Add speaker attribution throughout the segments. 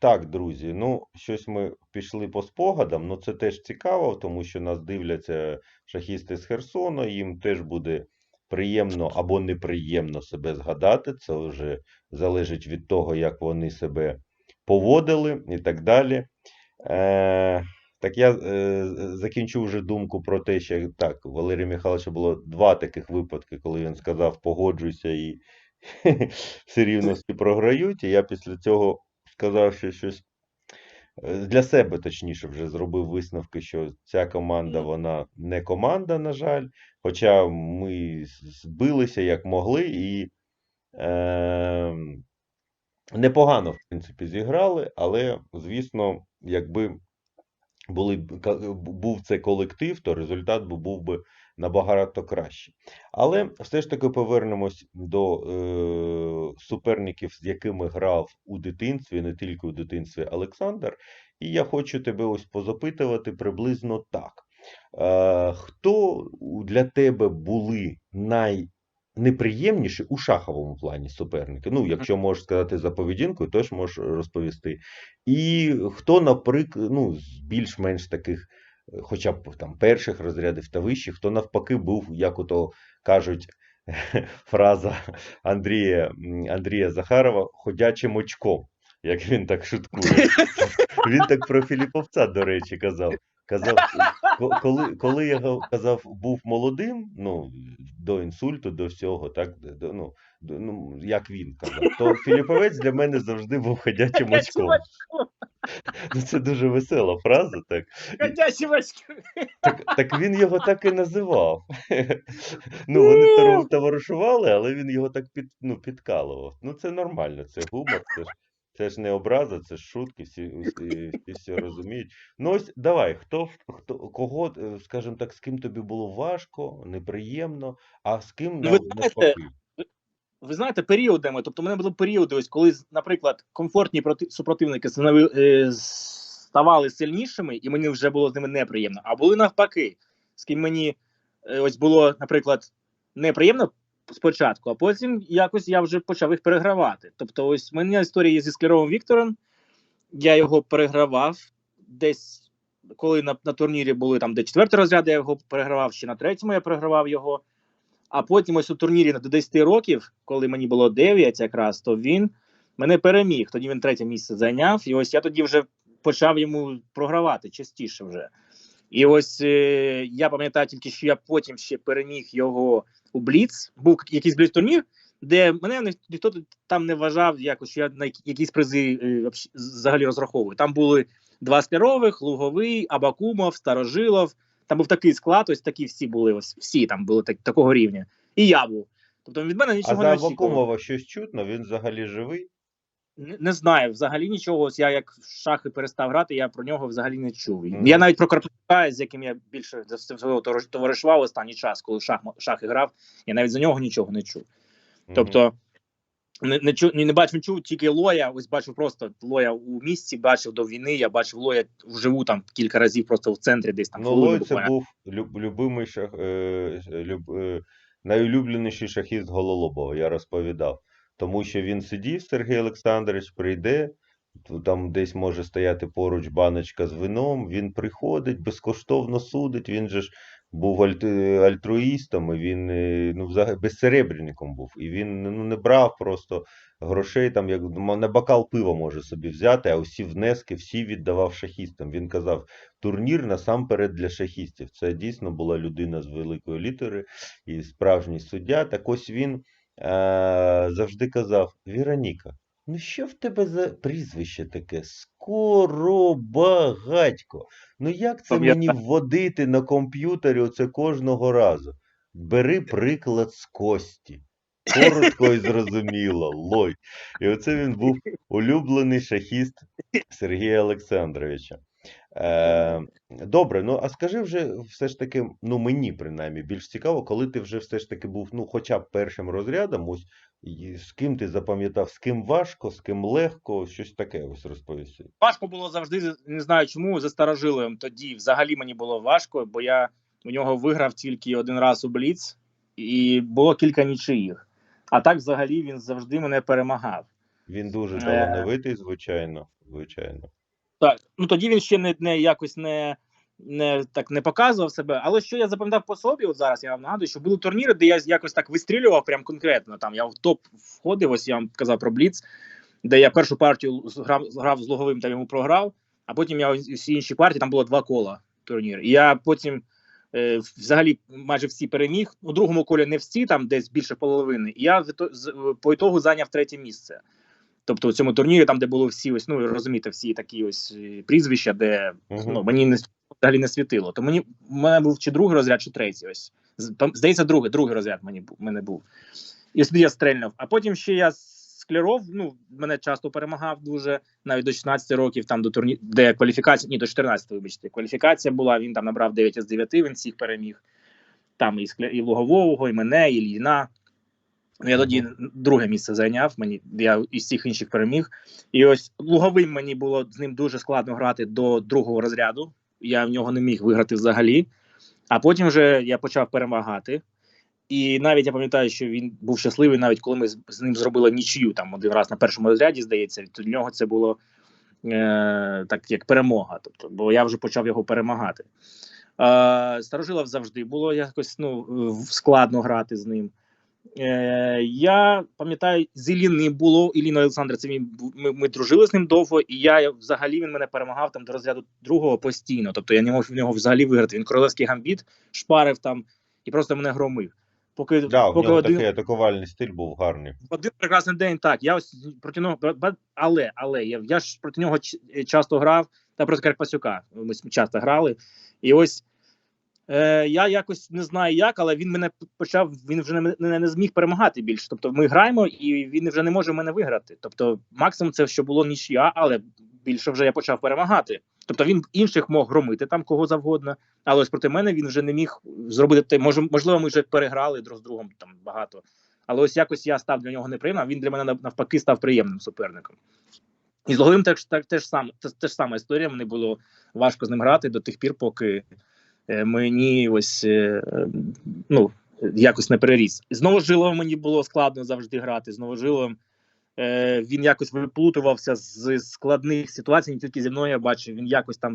Speaker 1: так, друзі, ну, щось ми пішли по спогадам, ну це теж цікаво, тому що нас дивляться шахісти з Херсону, їм теж буде приємно або неприємно себе згадати. Це вже залежить від того, як вони себе поводили і так далі. Е, так я е, закінчу вже думку про те, що так, Валерія Михайловича було два таких випадки, коли він сказав погоджуйся і все рівно всі програють. І я після цього сказав, що щось е, для себе точніше вже зробив висновки, що ця команда вона не команда, на жаль. Хоча ми збилися як могли і е, непогано, в принципі, зіграли, але, звісно, якби були, був це колектив, то результат був би набагато кращий. Але все ж таки повернемось до е, суперників, з якими грав у дитинстві, не тільки у дитинстві Олександр. І я хочу тебе ось позапитувати приблизно так. Е, хто для тебе були найнеприємніші у шаховому плані суперники? Ну, якщо можеш сказати за поведінкою, теж можеш розповісти. І хто, наприклад, ну, з більш-менш таких, хоча б там перших розрядів та вищих, хто навпаки був, як ото кажуть, фраза Андрія, Андрія Захарова, ходячим очком, як він так шуткує. Він так про Філіповця, до речі, казав. Казав, коли, коли я казав, був молодим, ну, до інсульту, до всього, так, до- ну, ну, як він казав, то Філіповець для мене завжди був ходячим очком. Ну, це дуже весела фраза, так.
Speaker 2: Ходячі очки.
Speaker 1: Так, так він його так і називав. Ну, вони товаришували, але він його так під, ну, підкалував. Ну, це нормально, це гумор, це ж, це ж не образа, це ж шутки, всі, всі, всі все розуміють. Ну, ось давай, хто, хто, кого, е, скажімо так, з ким тобі було важко, неприємно, а з ким
Speaker 2: Ну,
Speaker 1: навпаки?
Speaker 2: Ви знаєте, періодами. Тобто, мене були періоди, ось коли, наприклад, комфортні проти... супротивники е, ставали сильнішими, і мені вже було з ними неприємно. А були навпаки, з ким мені е, ось було, наприклад, неприємно спочатку, а потім якось я вже почав їх перегравати. Тобто, ось в мене історія є зі Склеровим Віктором. Я його перегравав десь, коли на, на турнірі були там, де четвертий розряд, я його перегравав, ще на третьому я перегравав його. А потім ось у турнірі до 10 років, коли мені було 9 якраз, то він мене переміг. Тоді він третє місце зайняв. І ось я тоді вже почав йому програвати частіше вже. І ось е, я пам'ятаю тільки, що я потім ще переміг його у Бліц. Був якийсь бліц турнір, де мене ні- ніхто там не вважав, якось що я на якісь призи е, взагалі розраховую. Там були два склярових, Луговий, Абакумов, Старожилов. Там був такий склад, ось такі всі були, ось всі там були так, такого рівня. І я був. Тобто від мене нічого
Speaker 1: за
Speaker 2: не очікував.
Speaker 1: Авакумова щось чутно, він взагалі живий?
Speaker 2: Не, не знаю, взагалі нічого. Ось я як в шахи перестав грати, я про нього взагалі не чув.
Speaker 1: Мгм.
Speaker 2: Я навіть про Карпенка, з яким я більше за свого товариш- товаришував останній час, коли в шах, шахи грав, я навіть за нього нічого не чув. Тобто не, не, чу, не, не чув тільки Лоя. Ось бачив просто Лоя у місті, бачив до війни. Я бачив Лоя вживу там кілька разів просто в центрі, десь там
Speaker 1: Ну, Лой це був люб, любимий шах, е, люб, е, найулюбленіший шахіст Гололобова, я розповідав. Тому що він сидів, Сергій Олександрович, прийде, там десь може стояти поруч баночка з вином, він приходить, безкоштовно судить, він же ж був альт, альтруїстом, і він е, ну, взагалі безсеребряником був. І він ну, не брав просто грошей, там, як на бокал пива може собі взяти, а усі внески всі віддавав шахістам. Він казав, турнір насамперед для шахістів. Це дійсно була людина з великої літери і справжній суддя. Так ось він е- завжди казав: Віроніка, ну що в тебе за прізвище таке? Скоробагатько. Ну як це мені вводити на комп'ютері оце кожного разу? Бери приклад з Кості. Коротко і зрозуміло, лой. І оце він був улюблений шахіст Сергія Олександровича. Е, добре, ну а скажи вже все ж таки, ну мені принаймні більш цікаво, коли ти вже все ж таки був, ну, хоча б першим розрядом, ось і з ким ти запам'ятав, з ким важко, з ким легко, щось таке ось розповісти.
Speaker 2: Важко було завжди, не знаю чому, за старожиловим тоді взагалі мені було важко, бо я у нього виграв тільки один раз у Бліц, і було кілька нічиїх. А так, взагалі, він завжди мене перемагав.
Speaker 1: Він дуже
Speaker 2: Е.
Speaker 1: талановитий, звичайно. звичайно.
Speaker 2: Так, ну тоді він ще не, не якось не, не так не показував себе. Але що я запам'ятав по собі, от зараз я вам нагадую, що були турніри, де я якось так вистрілював прям конкретно. Там я в топ входив, ось я вам казав про Бліц, де я першу партію грав, грав з логовим та йому програв, а потім я всі інші партії, там було два кола турнір. І я потім е, взагалі майже всі переміг. У другому колі не всі, там десь більше половини. І я по ітогу зайняв третє місце. Тобто у цьому турнірі, там, де було всі ось, ну розумієте, всі такі ось е, прізвища, де
Speaker 1: Мгм.
Speaker 2: ну, мені не взагалі не світило. То мені в мене був чи другий розряд, чи третій. Ось здається, другий, другий розряд мені був мене був. І тоді я стрельнув. А потім ще я склеров, ну мене часто перемагав дуже навіть до 16 років, там до турні, де кваліфікація, ні, до 14, вибачте, кваліфікація була. Він там набрав 9 з 9, він всіх переміг. Там і, Скля... і Лугового, і мене, і Ліна. Ну, Я тоді друге місце зайняв. Мені я із всіх інших переміг. І ось луговим мені було з ним дуже складно грати до другого розряду. Я в нього не міг виграти взагалі. А потім вже я почав перемагати. І навіть я пам'ятаю, що він був щасливий, навіть коли ми з, ним зробили нічию там один раз на першому розряді, здається, то для нього це було е, так як перемога. Тобто, бо я вже почав його перемагати. Е, Старожилов завжди було якось ну, складно грати з ним. Е, я пам'ятаю, з Ілліним було Ілліна Олександр, це він ми, ми дружили з ним довго, і я взагалі він мене перемагав там до розряду другого постійно. Тобто я не мог в нього взагалі виграти. Він королевський гамбіт шпарив там і просто мене громив. Поки,
Speaker 1: Да,
Speaker 2: поки один,
Speaker 1: такий атакувальний стиль був гарний.
Speaker 2: один прекрасний день так. Я ось проти нього, але, але я, я ж проти нього часто грав, та проти Карпасюка. Ми часто грали. І ось е, я якось не знаю як, але він мене почав, він вже не, не, не зміг перемагати більше. Тобто ми граємо, і він вже не може мене виграти. Тобто, максимум це що було нічия, але більше вже я почав перемагати. Тобто він інших мог громити там кого завгодно, але ось проти мене він вже не міг зробити те. Може, можливо, ми вже переграли друг з другом там багато. Але ось якось я став для нього неприємним, а він для мене навпаки став приємним суперником. І з Логовим теж, так, теж, сам, те, те сама історія. Мені було важко з ним грати до тих пір, поки мені ось е, е, ну, якось не переріс. З Новожиловим мені було складно завжди грати. З Новожиловим е, він якось виплутувався з складних ситуацій, не тільки зі мною я бачив, він якось там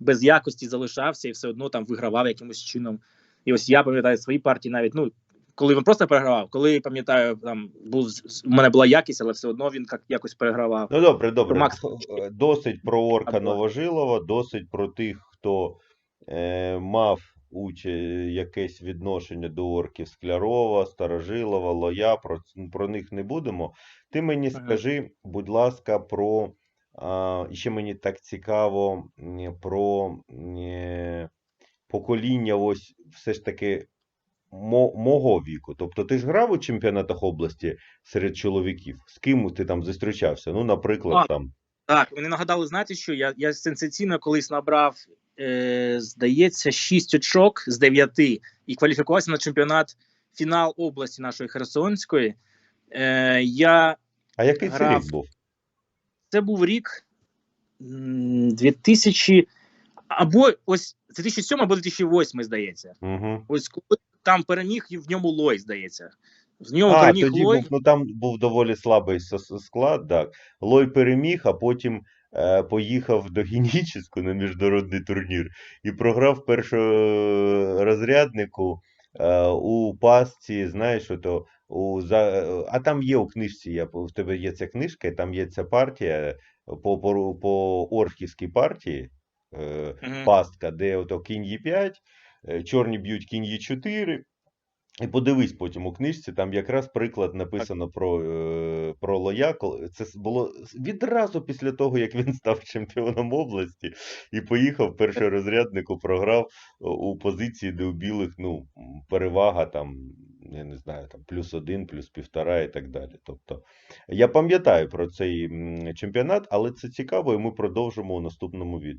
Speaker 2: без якості залишався і все одно там вигравав якимось чином. І ось я пам'ятаю свої партії навіть, ну, коли він просто перегравав, коли пам'ятаю, там був у мене була якість, але все одно він як, якось перегравав.
Speaker 1: Ну добре, добре.
Speaker 2: Макс-
Speaker 1: Е, Досить про орка
Speaker 2: Або-
Speaker 1: Новожилова, досить про тих, хто е, мав уча- якесь відношення до орків Склярова, Старожилова, Лоя. Про, про них не будемо. Ти мені скажи, будь ласка, про. А, ще мені так цікаво про е, покоління, ось все ж таки мого віку. Тобто ти ж грав у чемпіонатах області серед чоловіків? З ким ти там зустрічався? Ну, наприклад,
Speaker 2: А,
Speaker 1: там.
Speaker 2: Так, мені нагадали, знаєте, що я, я сенсаційно колись набрав, е, здається, 6 очок з 9 і кваліфікувався на чемпіонат фінал області нашої Херсонської. Е, я
Speaker 1: А який це
Speaker 2: грав.
Speaker 1: рік був?
Speaker 2: це був рік 2000, або ось 2007 або 2008, здається.
Speaker 1: Угу.
Speaker 2: Ось коли там переміг і в ньому Лой, здається. В ньому
Speaker 1: А,
Speaker 2: переміг
Speaker 1: тоді
Speaker 2: Лой.
Speaker 1: був, ну там був доволі слабий склад, так. Лой переміг, а потім поїхав до Генічеську на міжнародний турнір і програв першорозряднику е, у пастці, знаєш, ото, у, за, е, а там є у книжці, я, в тебе є ця книжка, і там є ця партія по, по, по орківській партії. Е, пастка, де ото кінь Е5, е, чорні б'ють кінь Е4. І подивись потім у книжці, там якраз приклад написано про, е, про Лоя. Це було відразу після того, як він став чемпіоном області і поїхав першорозряднику, програв у позиції, де у білих ну, перевага там, я не знаю, там плюс один, плюс півтора і так далі. Тобто я пам'ятаю про цей чемпіонат, але це цікаво, і ми продовжимо у наступному відео.